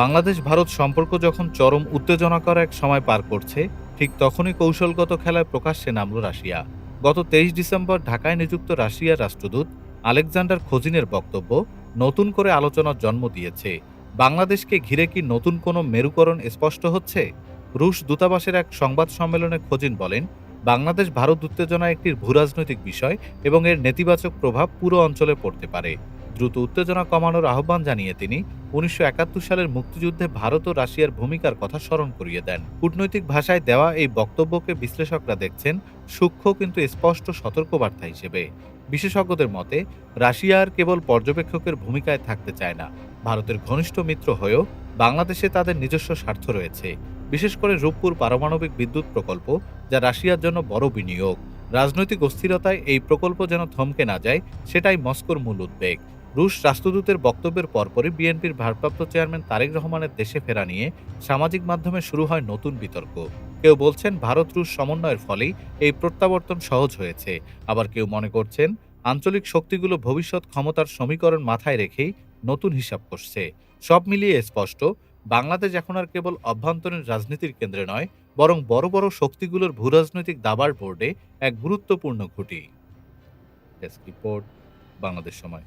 বাংলাদেশ ভারত সম্পর্ক যখন চরম উত্তেজনাকর এক সময় পার করছে, ঠিক তখনই কৌশলগত খেলায় প্রকাশ্যে নামল রাশিয়া। গত তেইশ ডিসেম্বর ঢাকায় নিযুক্ত রাশিয়ার রাষ্ট্রদূত আলেকজান্ডার খোজিনের বক্তব্য নতুন করে আলোচনার জন্ম দিয়েছে। বাংলাদেশকে ঘিরে কি নতুন কোনো মেরুকরণ স্পষ্ট হচ্ছে? রুশ দূতাবাসের এক সংবাদ সম্মেলনে খোজিন বলেন, বাংলাদেশ ভারত উত্তেজনা একটি ভূরাজনৈতিক বিষয় এবং এর নেতিবাচক প্রভাব পুরো অঞ্চলে পড়তে পারে। দ্রুত উত্তেজনা কমানোর আহ্বান জানিয়ে তিনি উনিশশো একাত্তর সালের মুক্তিযুদ্ধে ভারত ও রাশিয়ার ভূমিকার কথা স্মরণ করিয়ে দেন। কূটনৈতিক ভাষায় দেওয়া এই বক্তব্যকে বিশ্লেষকরা দেখছেন সূক্ষ্ম কিন্তু স্পষ্ট সতর্কবার্তা হিসেবে। বিশেষজ্ঞদের মতে, রাশিয়া আর কেবল পর্যবেক্ষকের ভূমিকায় থাকতে চায় না। ভারতের ঘনিষ্ঠ মিত্র হয়েও বাংলাদেশে তাদের নিজস্ব স্বার্থ রয়েছে। বিশেষ করে রূপপুর পারমাণবিক বিদ্যুৎ প্রকল্প, যা রাশিয়ার জন্য বড় বিনিয়োগ। রাজনৈতিক অস্থিরতায় এই প্রকল্প যেন থমকে না যায়, সেটাই মস্কোর মূল উদ্বেগ। রুশ রাষ্ট্রদূতের বক্তব্যের পরপরই বিএনপির ভারপ্রাপ্ত চেয়ারম্যান তারেক রহমানের দেশে ফেরা নিয়ে সামাজিক মাধ্যমে শুরু হয় নতুন বিতর্ক। কেউ বলছেন ভারত রুশ সমন্বয়ের ফলেই এই প্রত্যাবর্তন সহজ হয়েছে। আবার কেউ মনে করছেন আঞ্চলিক শক্তিগুলো ভবিষ্যৎ ক্ষমতার সমীকরণ মাথায় রেখেই নতুন হিসাব করছে। সব মিলিয়ে স্পষ্ট, বাংলাদেশ এখন আর কেবল অভ্যন্তরীণ রাজনীতির কেন্দ্রে নয়, বরং বড় বড় শক্তিগুলোর ভূরাজনৈতিক দাবার বোর্ডে এক গুরুত্বপূর্ণ ডেস্ক রিপোর্ট, বাংলাদেশ সময়।